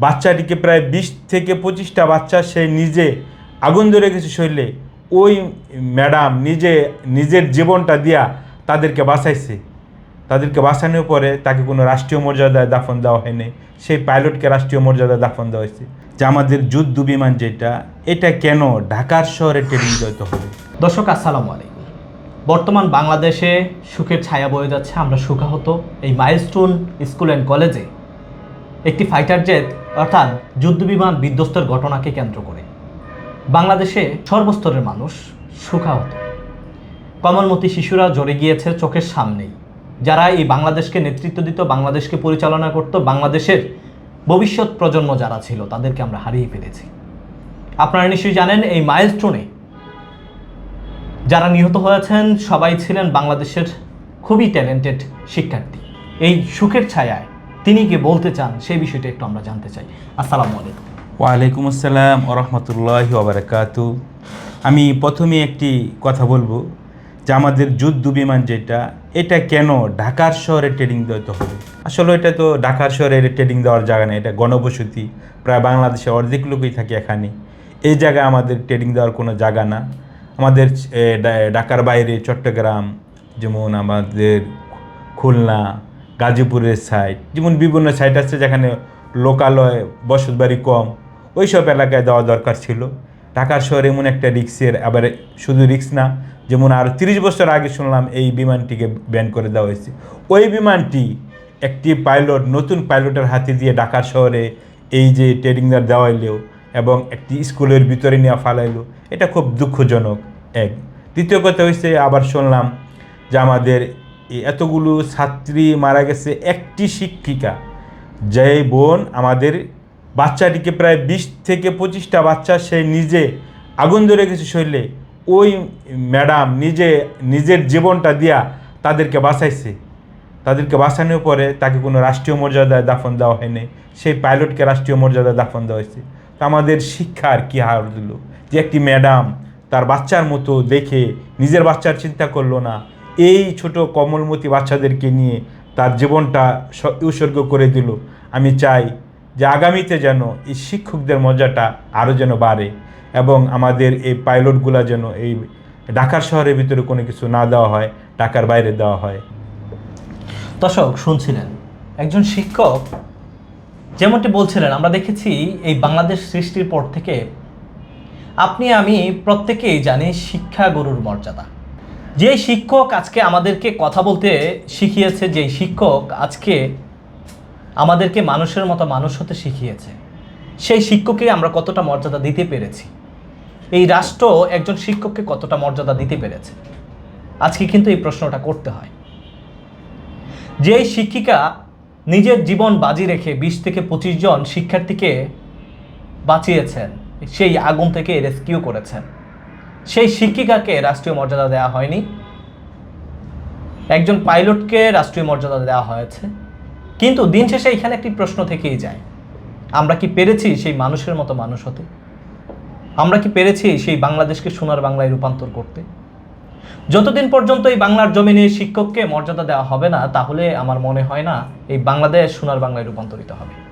বাচ্চাটিকে প্রায় বিশ থেকে পঁচিশটা বাচ্চা সে নিজে আগুন ধরে গেছে শরীরে। ওই ম্যাডাম নিজে, নিজের জীবনটা দিয়া তাদেরকে বাঁচাইছে। তাদেরকে বাঁচানোর পরে তাকে কোনো রাষ্ট্রীয় মর্যাদায় দাফন দেওয়া হয়নি। সেই পাইলটকে রাষ্ট্রীয় মর্যাদায় দাফন দেওয়া হয়েছে। যে আমাদের যুদ্ধ বিমান যেটা, এটা কেন ঢাকার শহরে ট্রেনিং দিতে হবে? দর্শক, আসসালামু আলাইকুম। বর্তমান বাংলাদেশে সুখের ছায়া বয়ে যাচ্ছে। আমরা সুখাহত। এই মাইলস্টোন স্কুল অ্যান্ড কলেজে একটি ফাইটার জেট অর্থাৎ যুদ্ধবিমান বিধ্বস্তের ঘটনাকে কেন্দ্র করে। বাংলাদেশে সর্বস্তরের মানুষ সুখাহত কমলমতি শিশুরা জড়ে গিয়েছে চোখের সামনেই। যারা এই বাংলাদেশকে নেতৃত্ব দিত, বাংলাদেশকে পরিচালনা করত, বাংলাদেশের ভবিষ্যৎ প্রজন্ম যারা ছিল, তাদেরকে আমরা হারিয়ে ফেলেছি। আপনারা নিশ্চয়ই জানেন, এই মাইলস্টোনে যারা নিহত হয়েছেন, সবাই ছিলেন বাংলাদেশের খুবই ট্যালেন্টেড শিক্ষার্থী। এই সুখের ছায়ায় তিনি কি বলতে চান? সেই বিষয়টা একটু আমরা জানতে চাই। আসসালামু আলাইকুম। ওয়ালাইকুম আসসালাম ও রহমতুল্লাহ ওবরাকাতু আমি প্রথমে একটি কথা বলব যে আমাদের যুদ্ধ বিমান যেটা, এটা কেন ঢাকার শহরে ট্রেডিং দিতে হবে আসলে এটা তো ঢাকার শহরে ট্রেডিং দেওয়ার জায়গা নেই, এটা গণবসতি। প্রায় বাংলাদেশে অর্ধেক লোকই থাকে এখানে। এই জায়গায় আমাদের ট্রেডিং দেওয়ার কোনো জায়গা না। আমাদের ঢাকার বাইরে চট্টগ্রাম, যেমন আমাদের খুলনা গাজীপুরের সাইড যেমন বিভিন্ন সাইট আছে যেখানে লোকালয় বসতবাড়ি কম ওই সব এলাকায় দেওয়া দরকার ছিল। ঢাকার শহরে এমন একটা রিক্সের আবার শুধু রিক্স না, যেমন আর তিরিশ বছর আগে শুনলাম এই বিমানটিকে ব্যান করে দেওয়া হয়েছে। ওই বিমানটি একটি পাইলট নতুন পাইলটের হাতে দিয়ে ঢাকার শহরে এই যে ট্রেডিংদার দেওয়া এলো এবং একটি স্কুলের ভিতরে নেওয়া ফালাইলো, এটা খুব দুঃখজনক, এক। দ্বিতীয় কথা হয়েছে আবার শুনলাম যে আমাদের এতগুলো ছাত্রী মারা গেছে একটি শিক্ষিকা। যে বোন আমাদের বাচ্চাটিকে প্রায় বিশ থেকে পঁচিশটা বাচ্চা সে নিজে আগুন ধরে গেছে শরীরে। ওই ম্যাডাম নিজে, নিজের জীবনটা দিয়া তাদেরকে বাঁচাইছে। তাদেরকে বাঁচানোর পরে তাকে কোনো রাষ্ট্রীয় মর্যাদায় দাফন দেওয়া হয়নি সেই পাইলটকে রাষ্ট্রীয় মর্যাদায় দাফন দেওয়া হয়েছে। তো আমাদের শিক্ষার কী হার দিল? যে একটি ম্যাডাম তার বাচ্চার মতো দেখে নিজের বাচ্চার চিন্তা করল না। এই ছোট কমলমতি বাচ্চাদেরকে নিয়ে তার জীবনটা উৎসর্গ করে দিল। আমি চাই যে আগামীতে যেন এই শিক্ষকদের মজাটা আরও যেন বাড়ে এবং আমাদের এই পাইলটগুলা যেন এই ঢাকার শহরের ভিতরে কোনো কিছু না দেওয়া হয়, ঢাকার বাইরে দেওয়া হয়। দর্শক, শুনছিলেন একজন শিক্ষক যেমনটি বলছিলেন, আমরা দেখেছি এই বাংলাদেশ সৃষ্টির পর থেকে আপনি আমি প্রত্যেকেই জানি শিক্ষাগুরুর মর্যাদা। যে শিক্ষক আজকে আমাদেরকে কথা বলতে শিখিয়েছে, যে শিক্ষক আজকে আমাদেরকে মানুষের মতো মানুষ হতে শিখিয়েছে, সেই শিক্ষককে আমরা কতটা মর্যাদা দিতে পেরেছি? এই রাষ্ট্র একজন শিক্ষককে কতটা মর্যাদা দিতে পেরেছে? আজকে কিন্তু এই প্রশ্নটা করতে হয়। যেই শিক্ষিকা নিজের জীবন বাজি রেখে বিশ থেকে পঁচিশ জন শিক্ষার্থীকে বাঁচিয়েছেন, সেই আগুন থেকে রেস্কিউ করেছেন। সেই শিক্ষিকাকে রাষ্ট্রীয় মর্যাদা দেওয়া হয়নি। একজন পাইলটকে রাষ্ট্রীয় মর্যাদা দেওয়া হয়েছে। কিন্তু দিন শেষে এখানে একটি প্রশ্ন থেকেই যায়। আমরা কি পেরেছি সেই মানুষের মতো মানুষ হতে? আমরা কি পেরেছি সেই বাংলাদেশকে সোনার বাংলায় রূপান্তর করতে? যতদিন পর্যন্ত এই বাংলার জমিনে শিক্ষককে মর্যাদা দেওয়া হবে না, তাহলে আমার মনে হয় না এই বাংলাদেশ সোনার বাংলায় রূপান্তরিত হবে।